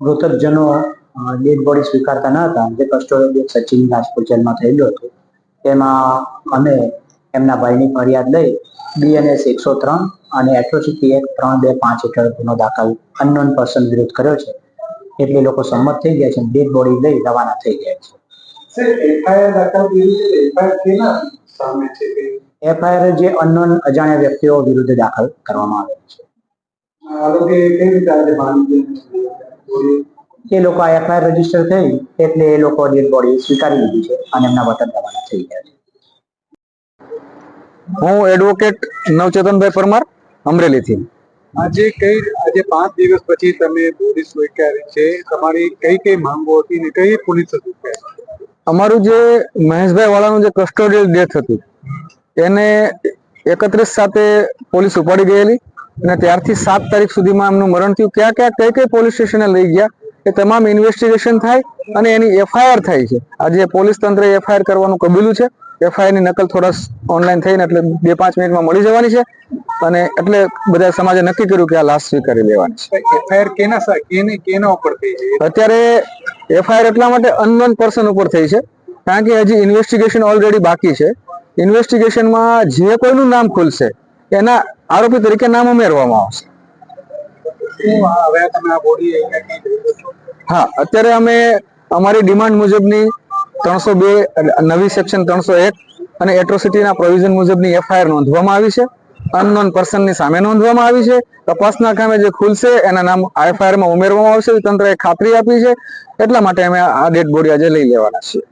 મૃતકજનો dead body સ્વીકારતા ન હતા. જે કસ્ટોડિયલ સચિન રાજપુર જેલમાં થયેલું હતું. તેમાં અમે એમના ભાઈની ફરિયાદ લઈ બીએનએસ એકસો ત્રણ અને એટ્રોસિટી એક્ટ ત્રણ બે પાંચ હેઠળ ગુનો દાખલ અનનોન પર્સન વિરુદ્ધ કર્યો છે. એટલે લોકો સંમત થઈ ગયા છે ડેડ બોડી લઈ રવાના થઈ ગયા છે. એફઆઈઆર જે અનનોન અજાણ્યા વ્યક્તિઓ વિરુદ્ધ દાખલ કરવામાં આવેલ છે. એ લોકો આ એફઆઈઆર રજિસ્ટર થઈ એટલે એ લોકો ડેડ બોડી સ્વીકારી લીધી છે અને એમના વતન રવાના થઈ ગયા છે. હું એડવોકેટ નવચેતનભાઈ પરમાર અમરેલીથી. આજે કઈ આજે પાંચ દિવસ પછી તમે બોડી સ્વીકારી છે તમારી કઈ કઈ માંગો હતી ને કઈ પોલીસ સ્વીકારી અમારું જે મહેશભાઈ વાળાનું જે કસ્ટોડિયલ ડેથ હતું એને એકત્રીસ સાથે પોલીસ ઉપાડી ગયેલી. અને ત્યારથી સાત તારીખ સુધીમાં એમનું મરણ થયું. ક્યાં ક્યાં કઈ કઈ પોલીસ સ્ટેશને લઈ ગયા એ તમામ ઇન્વેસ્ટિગેશન થાય અને એની એફઆઈઆર થાય છે. આજે પોલીસ તંત્ર એફઆઈઆર કરવાનું કબીલું છે. એફઆઈઆરની નકલ થોડા ઓનલાઈન થઈને એટલે બે પાંચ મિનિટમાં મળી જવાની છે. અને એટલે બધા સમાજે નક્કી કર્યું કે આ લાશ સ્વીકારી લેવાની છે. એફઆઈઆર કેના કેના ઉપર થઈ છે? અત્યારે એફઆઈઆર એટલા માટે અનનોન પર્સન ઉપર થઈ છે. કારણ કે હજી ઇન્વેસ્ટિગેશન ઓલરેડી બાકી છે. ઇન્વેસ્ટિગેશનમાં જે કોઈનું નામ ખુલશે એના આરોપી તરીકે નામ ઉમેરવામાં આવશે? હા, અત્યારે અમે અમારી ડિમાન્ડ મુજબની ત્રણસો બે નવી સેક્શન ત્રણસો એક અને એટ્રોસિટીના પ્રોવિઝન મુજબની એફઆઈઆર નોંધવામાં આવી છે. અનનોન પર્સનની સામે નોંધવામાં આવી છે. તપાસના કામે જે ખુલશે એના નામ એફઆઈઆરમાં ઉમેરવામાં આવશે. તંત્રએ ખાતરી આપી છે. એટલા માટે અમે આ ડેડ બોડી આજે લઈ લેવાના છીએ.